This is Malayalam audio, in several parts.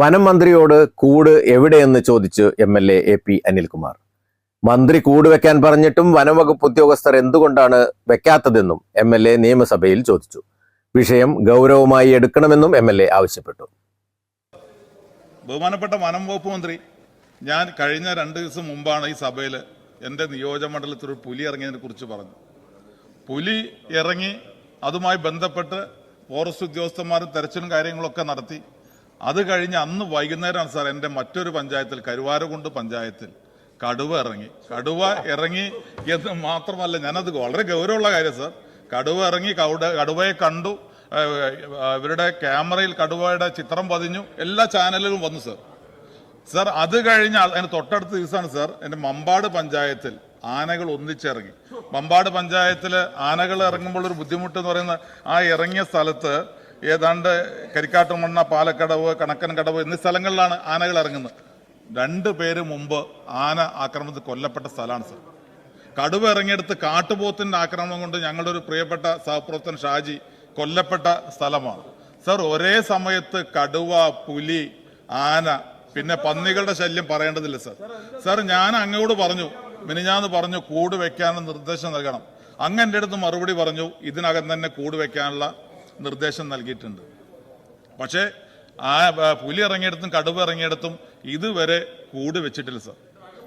വനം മന്ത്രിയോട് കൂട് എവിടെയെന്ന് ചോദിച്ച് M L A A P Anilkumar. മന്ത്രി കൂട് വെക്കാൻ പറഞ്ഞിട്ടും വനംവകുപ്പ് ഉദ്യോഗസ്ഥർ എന്തുകൊണ്ടാണ് വെക്കാത്തതെന്നും എം എൽ എ നിയമസഭയിൽ ചോദിച്ചു. വിഷയം ഗൗരവമായി എടുക്കണമെന്നും എം എൽ എ ആവശ്യപ്പെട്ടു. ബഹുമാനപ്പെട്ട വനം വകുപ്പ് മന്ത്രി ഞാൻ കഴിഞ്ഞ രണ്ട് ദിവസം മുമ്പാണ് ഈ സഭയിൽ എന്റെ നിയോജകമണ്ഡലത്തിൽ ഒരു പുലി ഇറങ്ങിയതിനെ കുറിച്ച് പറഞ്ഞു. പുലി ഇറങ്ങി അതുമായി ബന്ധപ്പെട്ട് ഫോറസ്റ്റ് ഉദ്യോഗസ്ഥന്മാരും തെരച്ചിലും കാര്യങ്ങളൊക്കെ നടത്തി. അത് കഴിഞ്ഞ് അന്ന് വൈകുന്നേരമാണ് സാർ എന്റെ മറ്റൊരു പഞ്ചായത്തിൽ കരുവാരകുണ്ട് പഞ്ചായത്തിൽ കടുവ ഇറങ്ങി. കടുവ ഇറങ്ങി എന്ന് മാത്രമല്ല ഞാനത് വളരെ ഗൗരവമുള്ള കാര്യം സാർ. കടുവ ഇറങ്ങി കൗട കടുവയെ കണ്ടു. ഇവരുടെ ക്യാമറയിൽ കടുവയുടെ ചിത്രം പതിഞ്ഞു. എല്ലാ ചാനലിലും വന്നു സാർ. സാർ അത് കഴിഞ്ഞ അതിന് തൊട്ടടുത്ത ദിവസമാണ് സാർ എന്റെ മമ്പാട് പഞ്ചായത്തിൽ ആനകൾ ഒന്നിച്ചിറങ്ങി. മമ്പാട് പഞ്ചായത്തിൽ ആനകൾ ഇറങ്ങുമ്പോൾ ഒരു ബുദ്ധിമുട്ട് എന്ന് പറയുന്നത് ആ ഇറങ്ങിയ സ്ഥലത്ത് ഏതാണ്ട് കരിക്കാട്ടുമണ്ണ പാലക്കടവ് കണക്കൻകടവ് എന്നീ സ്ഥലങ്ങളിലാണ് ആനകൾ ഇറങ്ങുന്നത്. രണ്ട് പേര് മുമ്പ് ആന ആക്രമണത്തിൽ കൊല്ലപ്പെട്ട സ്ഥലമാണ് സർ. കടുവ ഇറങ്ങിയെടുത്ത് കാട്ടുപോത്തിന്റെ ആക്രമണം കൊണ്ട് ഞങ്ങളുടെ ഒരു പ്രിയപ്പെട്ട സഹപ്രവർത്തൻ ഷാജി കൊല്ലപ്പെട്ട സ്ഥലമാണ്. സർ ഒരേ സമയത്ത് കടുവ പുലി ആന പിന്നെ പന്നികളുടെ ശല്യം പറയേണ്ടതില്ല സർ. സർ ഞാൻ അങ്ങോട്ട് പറഞ്ഞു മിനിഞ്ഞാന്ന് പറഞ്ഞു കൂട് വെക്കാനുള്ള നിർദ്ദേശം നൽകണം. അങ്ങ് എന്റെ അടുത്ത് മറുപടി പറഞ്ഞു ഇതിനകം തന്നെ കൂട് വെക്കാനുള്ള നിർദ്ദേശം നൽകിയിട്ടുണ്ട്. പക്ഷേ ആ പുലി ഇറങ്ങിയിടത്തും കടുവ ഇറങ്ങിയിടത്തും ഇതുവരെ കൂട് വെച്ചിട്ടില്ല സർ.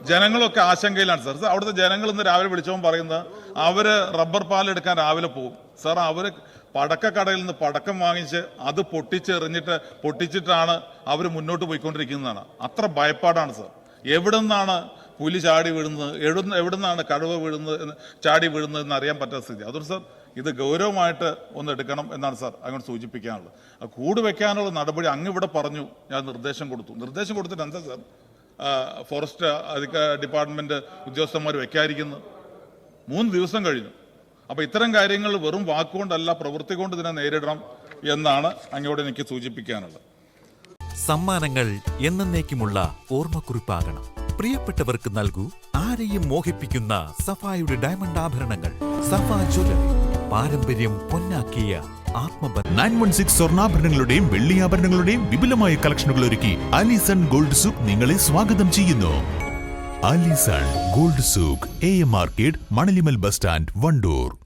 ജനങ്ങളൊക്കെ ആശങ്കയിലാണ് സർ. സർ അവിടുത്തെ ജനങ്ങൾ ഇന്ന് രാവിലെ വിളിച്ചപ്പോൾ പറയുന്നത് അവർ റബ്ബർ പാൽ എടുക്കാൻ രാവിലെ പോകും. സർ അവർ പടക്കക്കടയിൽ നിന്ന് പടക്കം വാങ്ങിച്ച് അത് പൊട്ടിച്ചെറിഞ്ഞിട്ട് പൊട്ടിച്ചിട്ടാണ് അവർ മുന്നോട്ട് പോയിക്കൊണ്ടിരിക്കുന്നതാണ്. അത്ര ഭയപ്പാടാണ് സർ. എവിടെ നിന്നാണ് പുലി ചാടി വീഴുന്നത്? എവിടുന്ന് എവിടുന്നാണ് കടുവ വീഴുന്നത് ചാടി വീഴുന്നത് എന്ന് അറിയാൻ പറ്റാത്ത സ്ഥിതി. അതുകൊണ്ട് സർ ഇത് ഗൗരവമായിട്ട് ഒന്ന് എടുക്കണം എന്നാണ് സാർ അങ്ങോട്ട് സൂചിപ്പിക്കാനുള്ളത്. ആ കൂട് വെക്കാനുള്ള നടപടി അങ്ങ് ഇവിടെ പറഞ്ഞു ഞാൻ നിർദ്ദേശം കൊടുത്തു. നിർദ്ദേശം കൊടുത്തിട്ട് എന്താ സാർ? ഫോറസ്റ്റ് അധിക ഡിപ്പാർട്ട്മെന്റ് ഉദ്യോഗസ്ഥന്മാർ വെക്കാതിരിക്കുന്നത് മൂന്ന് ദിവസം കഴിഞ്ഞു. അപ്പോൾ ഇത്തരം കാര്യങ്ങൾ വെറും വാക്കുകൊണ്ടല്ല പ്രവൃത്തി കൊണ്ട് ഇതിനെ നേരിടണം എന്നാണ് അങ്ങോട്ട് എനിക്ക് സൂചിപ്പിക്കാനുള്ളത്. സമ്മാനങ്ങൾ എന്നേക്കുമുള്ള ഓർമ്മക്കുറിപ്പാകണം. പ്രിയപ്പെട്ടവർക്ക് നൽകൂ ആരെയും മോഹിപ്പിക്കുന്ന സഫായുടെ ഡയമണ്ട് ആഭരണങ്ങൾ. സഫാ ജ്വല്ലറി. പാരമ്പര്യം പൊന്നാക്കിയ സ്വർണാഭരണങ്ങളുടെയും വെള്ളിയാഭരണങ്ങളുടെയും വിപുലമായ കളക്ഷനുകൾ ഒരുക്കി അലിസൺ ഗോൾഡ് സൂക്ക് നിങ്ങളെ സ്വാഗതം ചെയ്യുന്നു. Alison gold souk A M market Manalimal bus stand Wandoor.